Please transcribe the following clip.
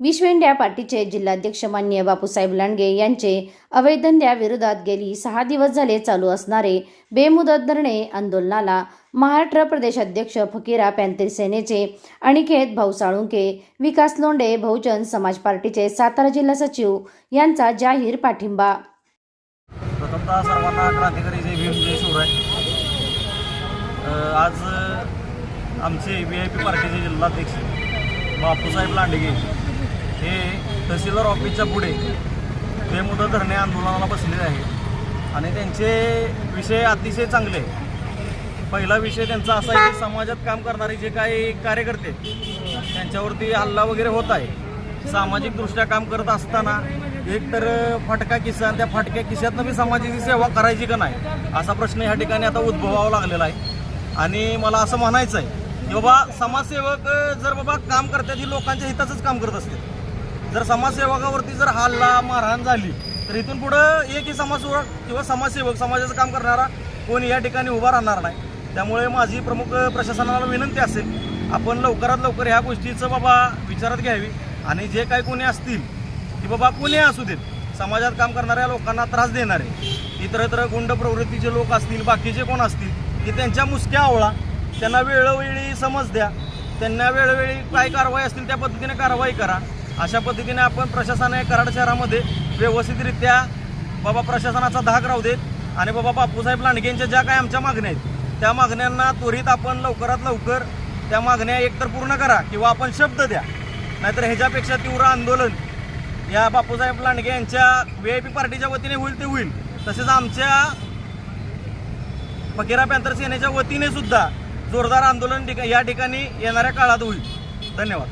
विश्वेंड्या पार्टीचे जिल्हाध्यक्ष मान्य बापूसाहेब लांडगे यांचे अवैधंद्याविरोधात गेली सहा दिवस झाले चालू असणारे बेमुदत धरणे आंदोलनाला महाराष्ट्र प्रदेशाध्यक्ष फकीरा पॅन्थेर सेनेचे अनिकेत भाऊ साळुंके विकास लोंडे बहुजन समाज पार्टीचे सातारा जिल्हा सचिव यांचा जाहीर पाठिंबा. प्रथमतः सर्वांना क्रांतिकारी जय भीम जय शिवराय. आज आमचे व्ही आय पी पार्टीचे जिल्हाध्यक्ष बापूसाहेब लांडगे हे तहसीलदार ऑफिसच्या पुढे. बेमुदत धरणे आंदोलनाला बसलेले आहेत. आणि त्यांचे विषय अतिशय चांगले पहिला विषय त्यांचा असा आहे की समाजात काम करणारे जे काही कार्यकर्ते त्यांच्यावरती हल्ला वगैरे होत आहे. सामाजिकदृष्ट्या काम करत असताना एक तर फाटका किस्सा आणि त्या फाटक्या किस्स्यातनं मी समाजाची सेवा करायची का नाही असा प्रश्न ह्या ठिकाणी आता उद्भवावा लागलेला आहे. आणि मला असं म्हणायचं आहे की बाबा समाजसेवक जर बाबा काम करतात ही लोकांच्या हिताचंच काम करत असते जर समाजसेवकावरती जर हल्ला मारहाण झाली तर इथून पुढं एकही समाजसेवक किंवा समाजसेवक समाजाचं काम करणारा कोणी या ठिकाणी उभा राहणार नाही. त्यामुळे माझी प्रमुख प्रशासनाला विनंती असेल आपण लवकरात लवकर ह्या गोष्टीचं बाबा विचारात घ्यावी. आणि जे काही कोणी असतील की बाबा कोणी असू देत समाजात काम करणाऱ्या लोकांना त्रास देणारे इतरत्र गुंड प्रवृत्तीचे लोक असतील बाकीचे कोण असतील की त्यांच्या मुसक्या आवळा त्यांना वेळोवेळी समज द्या त्यांना वेळोवेळी काय कारवाई असतील त्या पद्धतीने कारवाई करा. अशा पद्धतीने आपण प्रशासन कराड शहरामध्ये व्यवस्थितरित्या बाबा प्रशासनाचा धाक राहू देत आणि बाबा बापूसाहेब लांडगेंच्या ज्या काही आमच्या मागण्या आहेत त्या मागण्यांना त्वरित आपण लवकरात लवकर त्या मागण्या एकतर पूर्ण करा किंवा आपण शब्द द्या. नाहीतर ह्याच्यापेक्षा तीव्र आंदोलन या बापूसाहेब लांडगे यांच्या व्ही आय पी पार्टीच्या वतीने होईल ते होईल. तसेच आमच्या फकीरा पॅंथर सेनेच्या वतीने सुद्धा जोरदार आंदोलन ठिका- या ठिकाणी येणाऱ्या काळात होईल. धन्यवाद.